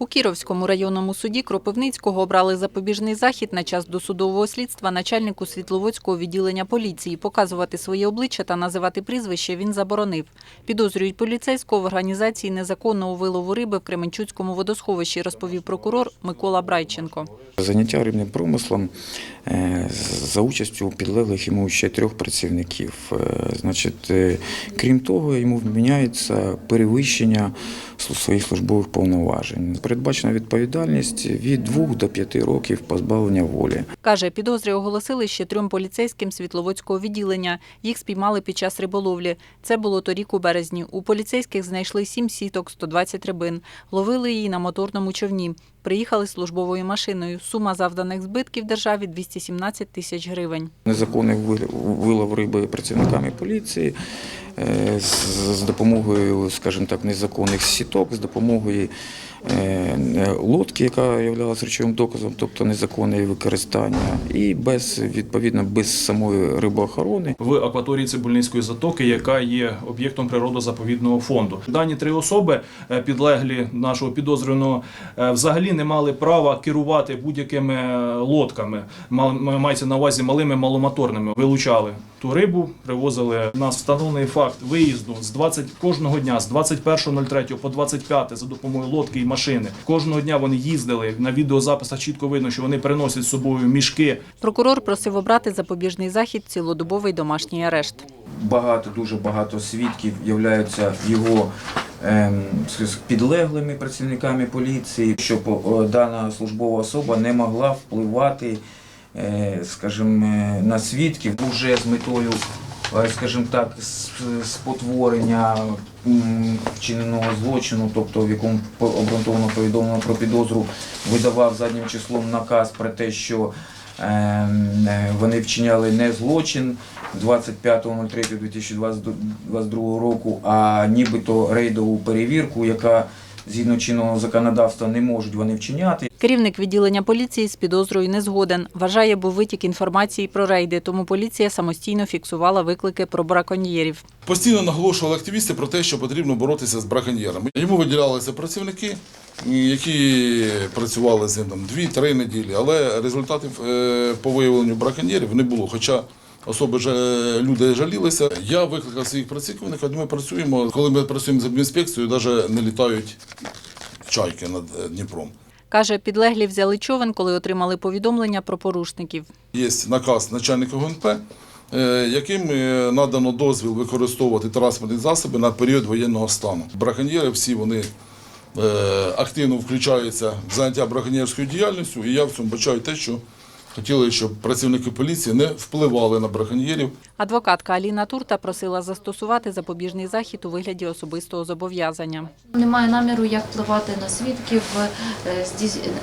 У Кіровському районному суді Кропивницького обрали запобіжний захід на час досудового слідства начальнику Світловодського відділення поліції. Показувати своє обличчя та називати прізвище він заборонив. Підозрюють поліцейського в організації незаконного вилову риби в Кременчуцькому водосховищі, розповів прокурор Микола Брайченко. Заняття рибним промислом е, за участю підлеглих йому ще трьох працівників. Е, Значить, е, крім того, йому вміняється перевищення своїх службових повноважень. Передбачена відповідальність від 2 до 5 років позбавлення волі. Каже, підозри оголосили ще трьом поліцейським Світловодського відділення. Їх спіймали під час риболовлі. Це було торік у березні. У поліцейських знайшли сім сіток, 120 рибин. Ловили її на моторному човні. Приїхали службовою машиною. Сума завданих збитків державі 217 тисяч гривень. Незаконний вил- вилов риби працівниками поліції з з допомогою, скажімо так, незаконних сіток, з допомогою е, лодки, яка є речовим доказом, тобто незаконне її використання, і без відповідно без самої рибоохорони. в акваторії Цибульницької затоки, яка є об'єктом природозаповідного фонду. Дані три особи, е, підлеглі нашого підозрюваного, е, взагалі не мали права керувати будь-якими е, лодками. Мається на увазі малими маломоторними. Вилучали ту рибу, привозили. У нас встановлений факт виїзду з 20 кожного дня, з 21.03 по 25 за допомогою лодки машини. Кожного дня вони їздили. На відеозаписах чітко видно, що вони приносять з собою мішки Прокурор просив обрати запобіжний захід цілодобовий домашній арешт. Багато, дуже багато свідків являються його ем, с- підлеглими працівниками поліції, щоб дана службова особа не могла впливати, е, скажімо, е, на свідків уже з метою, скажімо так, спотворення вчиненого злочину, тобто в якому обґрунтовано повідомлено про підозру, видавав заднім числом наказ про те, що ем, е, вони вчиняли не злочин 25.03.2022 року, а нібито рейдову перевірку, яка згідно чинного законодавства не можуть вони вчиняти. Керівник відділення поліції з підозрою не згоден. Вважає, був витік інформації про рейди, тому поліція самостійно фіксувала виклики про браконьєрів. Постійно наголошували активісти про те, що потрібно боротися з браконьєрами. Йому виділялися працівники, які працювали з ним там 2-3 неділі, але результатів е, по виявленню браконьєрів не було. Хоча особи жа- люди жалілися. Я викликав своїх працівників, ми працюємо. Коли ми працюємо з адмінспекцією, навіть не літають чайки над е, Дніпром. Каже, підлеглі взяли човен, коли отримали повідомлення про порушників. Є наказ начальника ГУНП, е, яким е, надано дозвіл використовувати транспортні засоби на період воєнного стану. Браконьєри всі вони е, активно включаються в заняття браконьєрською діяльністю, і я в цьому бачаю те, що хотіли, щоб працівники поліції не впливали на браконьєрів. Адвокатка Аліна Турта просила застосувати запобіжний захід у вигляді особистого зобов'язання. Немає наміру як впливати на свідків, е,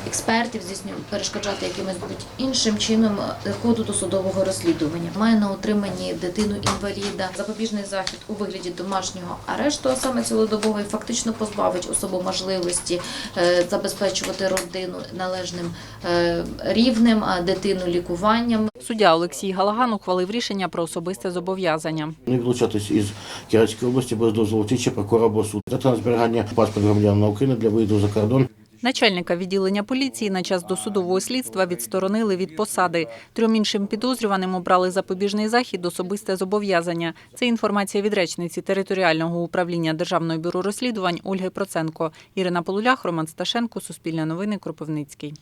експертів, перешкоджати якимось будь іншим чином е, ходу досудового розслідування. Має на утриманні дитину інваліда. Запобіжний захід у вигляді домашнього арешту, а саме цілодобовий, фактично позбавить особу можливості е, забезпечувати родину належним рівнем, а дитину лікуванням. Суддя Олексій Галаган ухвалив рішення про особисте зобов'язання. Не вилучатись із Кіровської області без дозволу слідчі прокурора або суд. Дата на зберігання паспорт громадянина України для виїзду за кордон. Начальника відділення поліції на час досудового слідства відсторонили від посади. Трьом іншим підозрюваним обрали запобіжний захід особисте зобов'язання. Це інформація від речниці територіального управління Державного бюро розслідувань Ольги Проценко. Ірина Полулях, Роман Сташенко, Суспільне новини, Кропивницький.